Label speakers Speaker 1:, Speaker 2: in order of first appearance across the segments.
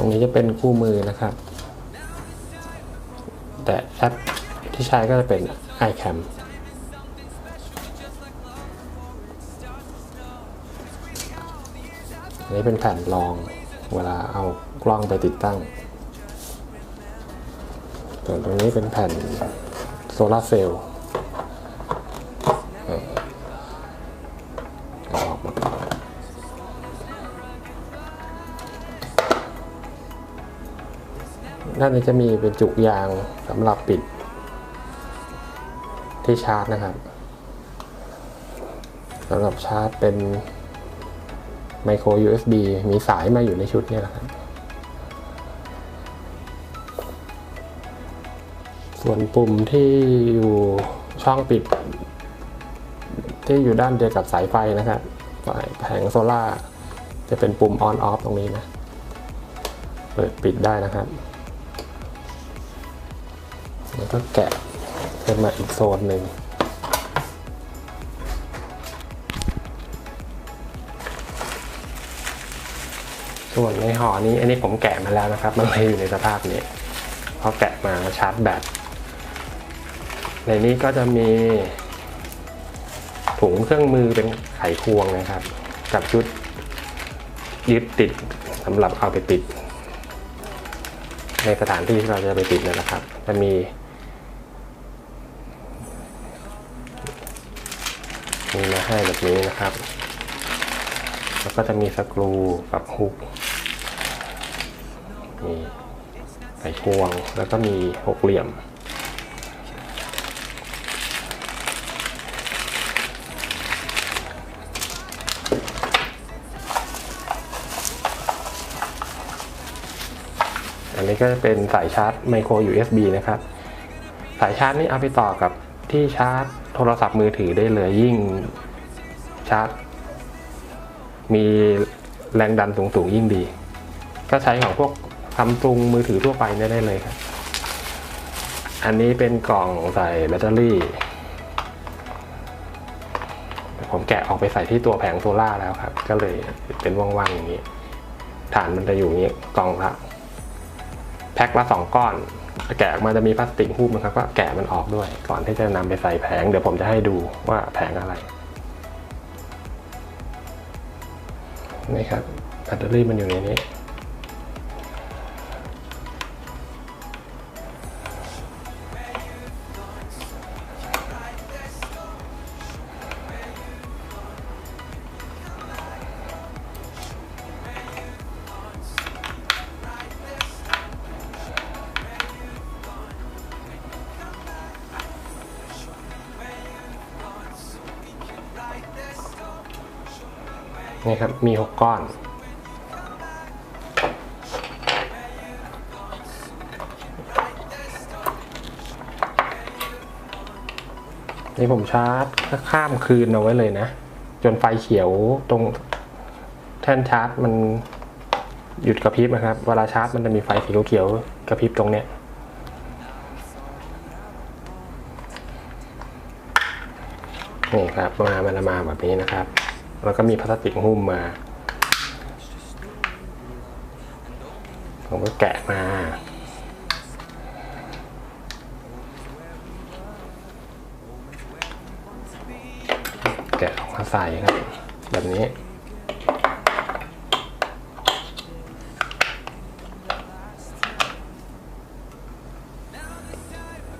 Speaker 1: รงนี้จะเป็นคู่มือนะครับ แต่แอปที่ใช้ก็จะเป็น iCam อันนี้เป็นแผ่นรองเวลาเอากล้องไปติดตั้งส่วนตรงนี้เป็นแผ่นโซลาร์เซลล์ ด้านนี้จะมีเป็นจุกยางสำหรับปิด ที่ชาร์จนะครับสำหรับชาร์จเป็นไมโคร USB มีสายมาอยู่ในชุดนี่แหละครับส่วนปุ่มที่อยู่ช่องปิด ที่อยู่ด้านเดียวกับสายไฟนะครับฝ่ายแผงโซล่าจะเป็นปุ่ม on off ตรงนี้นะ เปิดปิดได้นะครับ ก็แกะขึ้นมาอีกโซนหนึ่งส่วนในห่อนี้อันนี้ผมแกะมาแล้วนะครับ มันเลยอยู่ในสภาพนี้พอแกะมาชาร์จแบตในนี้ก็จะมีถุงเครื่องมือเป็นไขควงนะครับ กับชุดยึดติดสำหรับเอาไปติด ในสถานที่ที่เราจะไปติดนั่นแหละครับ จะมี มีมาให้แบบนี้นะครับ แล้วก็จะมีสกรูกับฮุกมีไขควงแล้วก็มีหกเหลี่ยม อันนี้ก็จะเป็นสายชาร์จไมโคร USB นะครับ สายชาร์จนี่เอาไปต่อกับ ที่ชาร์จโทรศัพท์มือถือได้เลยยิ่งชาร์จ มีแรงดันสูงๆยิ่งดี ก็ใช้ของพวกซัมซุงมือถือทั่วไปเนี่ยได้เลยครับ อันนี้เป็นกล่องใส่แบตเตอรี่ ผมแกะออกไปใส่ที่ตัวแผงโซล่าแล้วครับ ก็เลยเป็นว่างๆอย่างนี้ ฐานมันจะอยู่อย่างนี้กล่องละแพ็คละสองก้อน แกะออกมาจะมีพลาสติกหุ้มนะครับก็แกะมันออกด้วย ก่อนที่จะนำไปใส่แผง เดี๋ยวผมจะให้ดูว่าแผงอะไรนี่ครับแบตเตอรี่มันอยู่ในนี้ นี่ครับ มีหกก้อน นี่ผมชาร์จข้ามคืนเอาไว้เลยนะ จนไฟเขียวตรงแท่นชาร์จมันหยุดกระพริบนะครับ เวลาชาร์จมันจะมีไฟสีเขียวกระพริบตรงเนี้ยนี่ครับมามันจะมาแบบนี้นะครับ แล้วก็มีพลาสติกหุ้มมา ผมก็แกะมาแกะออกมาใส่ครับ แบบนี้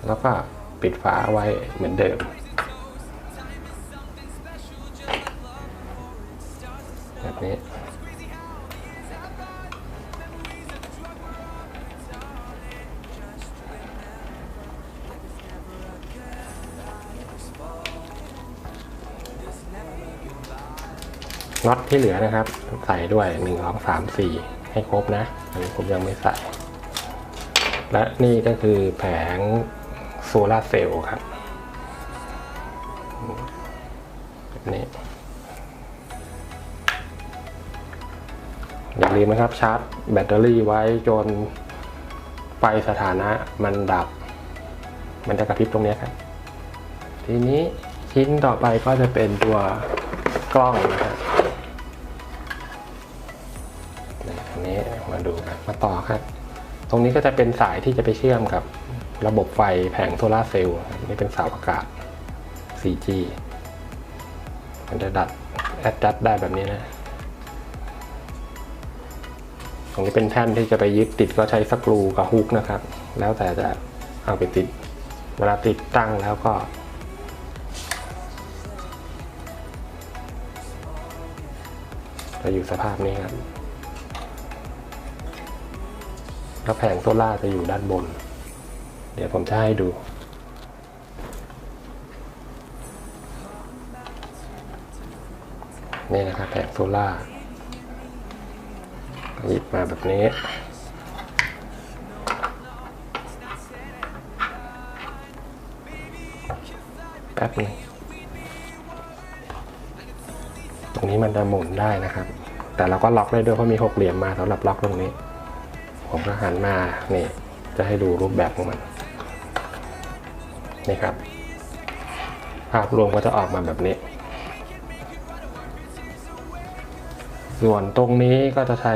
Speaker 1: แล้วก็ปิดฝาไว้เหมือนเดิม นี้น็อตที่เหลือนะครับ ใส่ด้วยหนึ่งสองสามสี่ให้ครบนะ อันนี้ผมยังไม่ใส่ และนี่ก็คือแผงโซลาเซลล์ครับแบบนี้ อย่าลืมนะครับชาร์จแบตเตอรี่ไว้จนไฟสถานะมันดับ มันจะกระพริบตรงนี้ครับ ทีนี้ชิ้นต่อไปก็จะเป็นตัวกล้องนะครับนี้มาดูกันมาต่อครับ ตรงนี้ก็จะเป็นสายที่จะไปเชื่อมกับระบบไฟแผงโซลาเซลล์นี่เป็นเสาอากาศ 4G มันจะดัดแอดจัดได้แบบนี้นะ ตรงนี้เป็นแท่นที่จะไปยึดติดก็ใช้สกรูกับฮุกนะครับ แล้วแต่จะเอาไปติด เวลาติดตั้งแล้วก็จะอยู่สภาพนี้ครับ แล้วแผงโซล่าจะอยู่ด้านบน เดี๋ยวผมจะให้ดู นี่นะครับแผงโซล่า หยิบมาแบบนี้ แป๊บนึงตรงนี้มันจะหมุนได้นะครับ แต่เราก็ล็อกได้ด้วยเพราะมีหกเหลี่ยมมาสำหรับล็อกตรงนี้ ผมก็หันมานี่ จะให้ดูรูปแบบของมัน นี่ครับ ภาพรวมก็จะออกมาแบบนี้ ส่วนตรงนี้ก็จะใช้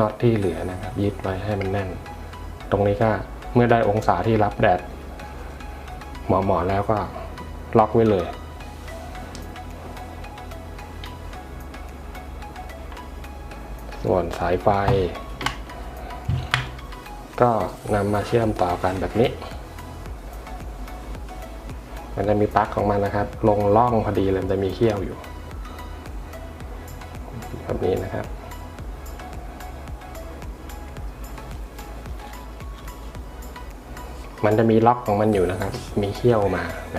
Speaker 1: น็อตที่เหลือนะครับ ยึดไว้ให้มันแน่น ตรงนี้ก็เมื่อได้องศาที่รับแดดหมาะๆแล้วก็ล็อกไว้เลย ส่วนสายไฟ ก็นำมาเชื่อมต่อกันแบบนี้ มันจะมีปลั๊กของมันนะครับ ลงล่องพอดีเลยมันจะมีเขี้ยวอยู่ แบบนี้นะครับ มันจะมีล็อกของมันอยู่นะครับ มีเขี้ยวมาแบบ